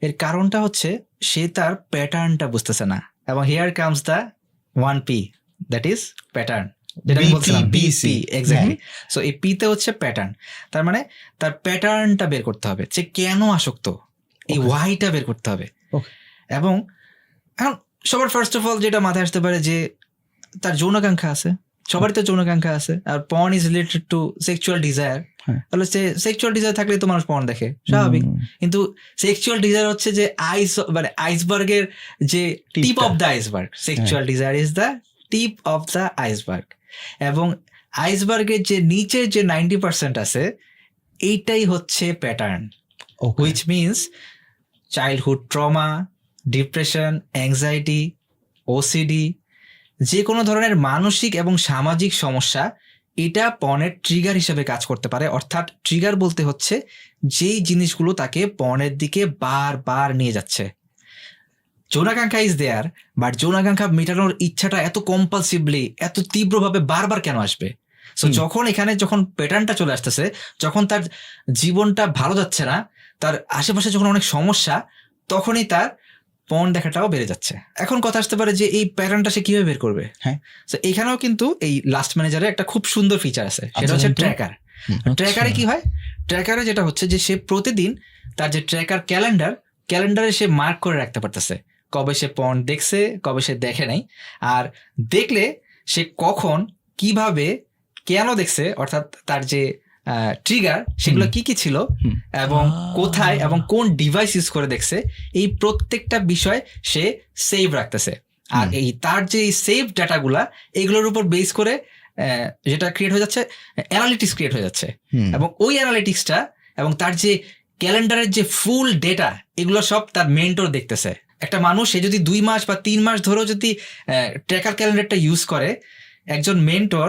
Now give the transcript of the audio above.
এর কারণটা হচ্ছে সে তার প্যাটার্নটা বুঝতেছে না এবং here comes the one P that is pattern যেটা আমি বলছিলাম BC, এক্স্যাক্টলি সো এই পিতে হচ্ছে প্যাটার্ন তার মানে তার প্যাটার্নটা বের করতে হবে যে কেন আসক্ত এই. ওয়াইটা বের করতে হবে এবং এখন সবার ফার্স্ট অফ অল যেটা মাথায় আসতে পারে যে তার যৌনাকাঙ্ক্ষা আছে সবারই তো যৌনাকাঙ্ক্ষা আছে আর porn is related to sexual desire. তাহলে সে সেক্সুয়াল ডিজায়ার থাকলে তো মানুষ পর্ন দেখে স্বাভাবিক। কিন্তু সেক্সুয়াল ডিজায়ার হচ্ছে যে আইস মানে আইসবার্গের যে tip of the iceberg sexual হ্যাঁ। Desire is the tip of the iceberg এবং আইসবার্গের যে নিচের যে নাইনটি পার্সেন্ট আছে এইটাই হচ্ছে pattern. Which means childhood trauma depression anxiety OCD যে কোনো ধরনের মানসিক এবং সামাজিক সমস্যা এটা পণের ট্রিগার হিসেবে কাজ করতে পারে। অর্থাৎ ট্রিগার বলতে হচ্ছে যেই জিনিসগুলো তাকে পণের দিকে বারবার নিয়ে যাচ্ছে। যৌনাকাঙ্ক্ষা ইজ দেয়ার বাট যৌনাকাঙ্ক্ষা মেটানোর ইচ্ছাটা এত কম্পালসিভলি এত তীব্রভাবে বারবার কেন আসবে? সো যখন এখানে যখন প্যাটার্নটা চলে আসতেছে যখন তার জীবনটা ভালো যাচ্ছে না তার আশেপাশে যখন অনেক সমস্যা তখনই তার পণ দেখাটাও বেড়ে যাচ্ছে। এখন কথা আসতে পারে যে এই প্যাটার্নটা সে কীভাবে বের করবে। হ্যাঁ। তো এখানেও কিন্তু এই লাস্ট ম্যানেজারে একটা খুব সুন্দর ফিচার আছে। সেটা হচ্ছে ট্র্যাকার ট্র্যাকারে আচ্ছা। কি হয়? ট্র্যাকারে যেটা হচ্ছে যে সে প্রতিদিন তার যে ট্র্যাকার ক্যালেন্ডার ক্যালেন্ডারে সে মার্ক করে রাখতে পারতেছে। কবে সে পণ দেখছে কবে সে দেখে নাই। আর দেখলে সে কখন কীভাবে কেন দেখছে অর্থাৎ তার যে ট্রিগার সেগুলো। কি কি ছিল এবং কোথায় এবং কোন ডিভাইস ইউজ করে দেখছে এই প্রত্যেকটা বিষয় সে সেভ রাখতেছে। আর এই তার যে সেভ ডাটাগুলা এগুলোর উপর বেস করে যেটা ক্রিয়েট হয়ে যাচ্ছে অ্যানালিটিক্স ক্রিয়েট হয়ে যাচ্ছে। এবং ওই অ্যানালিটিক্সটা এবং তার যে ক্যালেন্ডারের যে ফুল ডেটা এগুলো সব তার মেন্টর দেখতেছে। একটা মানুষ সে যদি দুই মাস বা তিন মাস ধরেও যদি ট্র্যাকার ক্যালেন্ডারটা ইউজ করে একজন মেন্টর